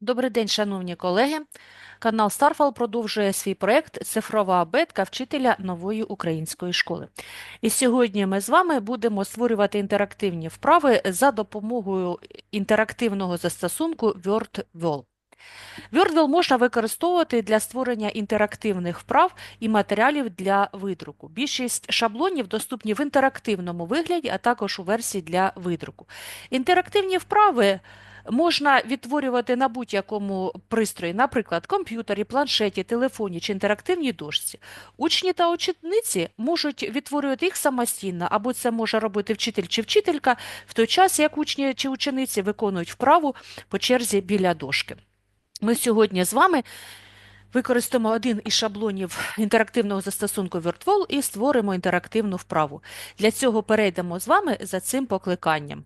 Добрий день, шановні колеги. Канал Старфал продовжує свій проєкт Цифрова абетка вчителя нової української школи. І сьогодні ми з вами будемо створювати інтерактивні вправи за допомогою інтерактивного застосунку WordWall. WordWall можна використовувати для створення інтерактивних вправ і матеріалів для видруку. Більшість шаблонів доступні в інтерактивному вигляді, а також у версії для видруку. Інтерактивні вправи можна відтворювати на будь-якому пристрої, наприклад, комп'ютері, планшеті, телефоні чи інтерактивній дошці. Учні та учениці можуть відтворювати їх самостійно, або це може робити вчитель чи вчителька в той час, як учні чи учениці виконують вправу по черзі біля дошки. Ми сьогодні з вами використаємо один із шаблонів інтерактивного застосунку WordWall і створимо інтерактивну вправу. Для цього перейдемо з вами за цим покликанням.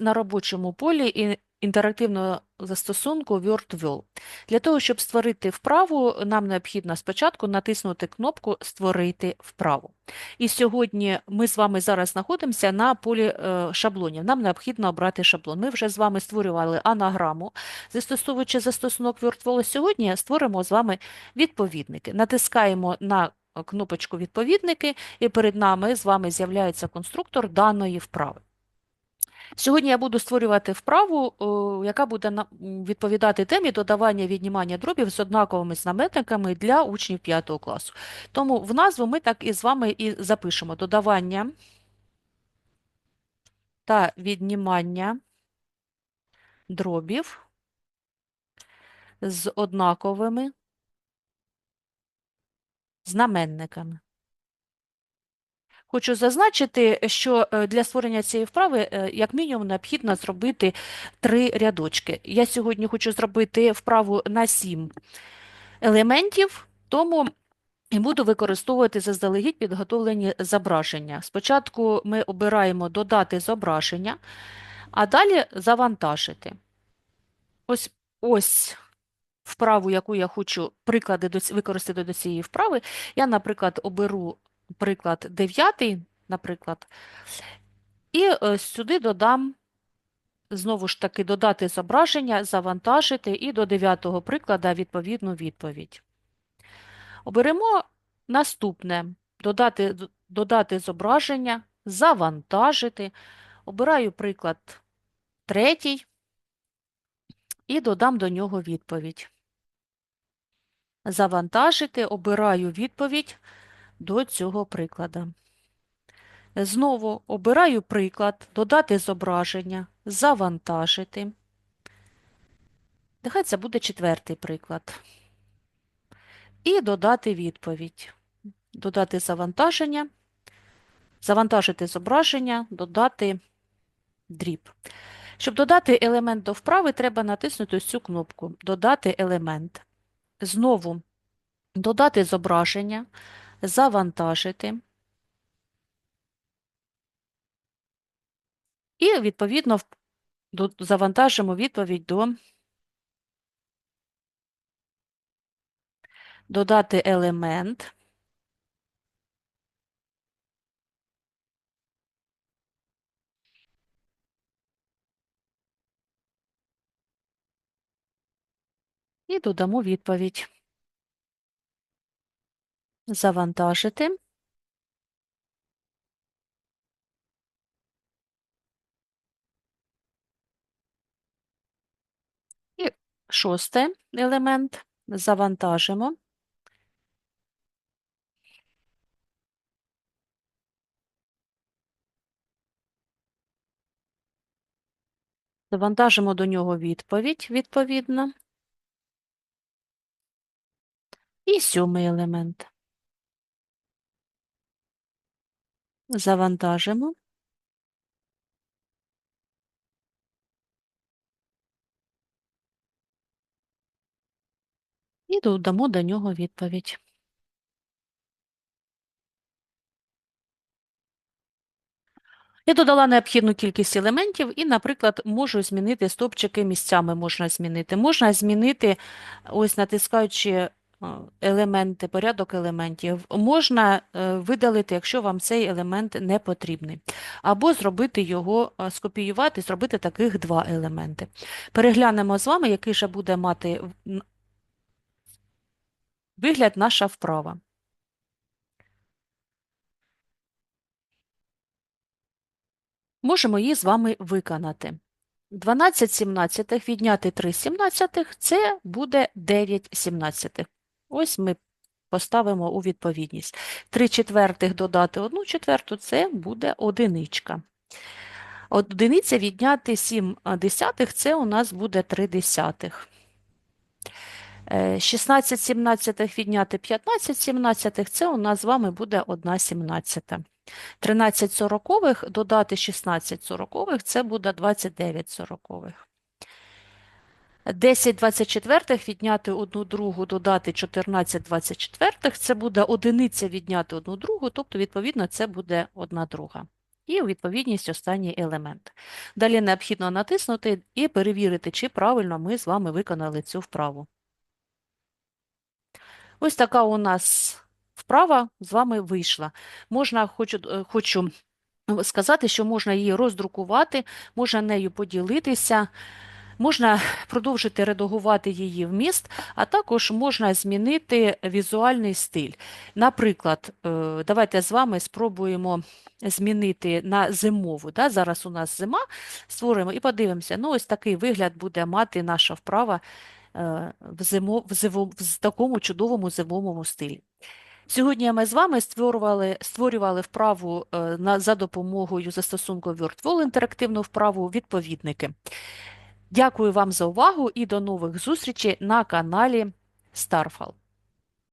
На робочому полі і інтерактивного застосунку WordWall. Для того, щоб створити вправу, нам необхідно спочатку натиснути кнопку Створити вправу. І сьогодні ми з вами зараз знаходимося на полі е, шаблонів. Нам необхідно обрати шаблон. Ми вже з вами створювали анаграму, застосовуючи застосунок WordWall. Сьогодні створимо з вами відповідники. Натискаємо на кнопочку Відповідники, і перед нами з вами з'являється конструктор даної вправи. Сьогодні я буду створювати вправу, яка буде відповідати темі додавання віднімання дробів з однаковими знаменниками для учнів 5 класу. Тому в назву ми так і з вами і запишемо додавання та віднімання дробів з однаковими знаменниками. Хочу зазначити, що е, для створення цієї вправи, е, як мінімум, необхідно зробити три рядочки. Я сьогодні хочу зробити вправу на сім елементів, тому і буду використовувати заздалегідь підготовлені зображення. Спочатку ми обираємо додати зображення, а далі завантажити. Ось, ось вправу, яку я хочу приклади використати до цієї вправи. Я, наприклад, оберу приклад 9, наприклад, і е, сюди додам, знову ж таки, додати зображення, завантажити і до 9 приклада відповідну відповідь. Оберемо наступне, додати, додати зображення, завантажити. Обираю приклад третій і додам до нього відповідь. Завантажити, обираю відповідь до цього прикладу. Знову обираю приклад, додати зображення, завантажити. Нехай це буде четвертий приклад. І додати відповідь. Додати завантаження, завантажити зображення, додати дріб. Щоб додати елемент до вправи, треба натиснути ось цю кнопку Додати елемент. Знову додати зображення, завантажити. І, відповідно, завантажимо відповідь до додати елемент. І додамо відповідь. Завантажити. І шосте елемент. Завантажимо. Завантажимо до нього відповідь, відповідно. І сьомий елемент. Завантажимо. І додамо до нього відповідь. Я додала необхідну кількість елементів і, наприклад, можу змінити стопчики місцями можна змінити. Можна змінити, ось натискаючи елементи, порядок елементів, можна е, видалити, якщо вам цей елемент не потрібний. Або зробити його, скопіювати, зробити таких два елементи. Переглянемо з вами, який же буде мати вигляд наша вправа. Можемо її з вами виконати. 12 сімнадцятих відняти 3 сімнадцятих – це буде 9 сімнадцятих. Ось ми поставимо у відповідність. 3 четвертих додати 1 четверту – це буде одиничка. Одиниця відняти 7 десятих – це у нас буде 3 десятих. Е, 16 сімнадцятих відняти 15 сімнадцятих – це у нас з вами буде 1 сімнадцята. 13 сорокових додати 16 сорокових – це буде 29 сорокових. 10 24 відняти 1 другу, додати 14 24 це буде одиниця відняти 1 другу, тобто, відповідно, це буде 1 друга. І у відповідність останній елемент. Далі необхідно натиснути і перевірити, чи правильно ми з вами виконали цю вправу. Ось така у нас вправа з вами вийшла. Можна, хочу, хочу сказати, що можна її роздрукувати, можна нею поділитися, можна продовжити редагувати її вміст, а також можна змінити візуальний стиль. Наприклад, е, давайте з вами спробуємо змінити на зимову. Да? Зараз у нас зима, створимо і подивимося. Ну, ось такий вигляд буде мати наша вправа е, в, зимо, в, зимо, в такому чудовому зимовому стилі. Сьогодні ми з вами створювали, створювали вправу е, на, за допомогою застосунку WordWall, інтерактивну вправу відповідники. Дякую вам за увагу і до нових зустрічей на каналі Starfall.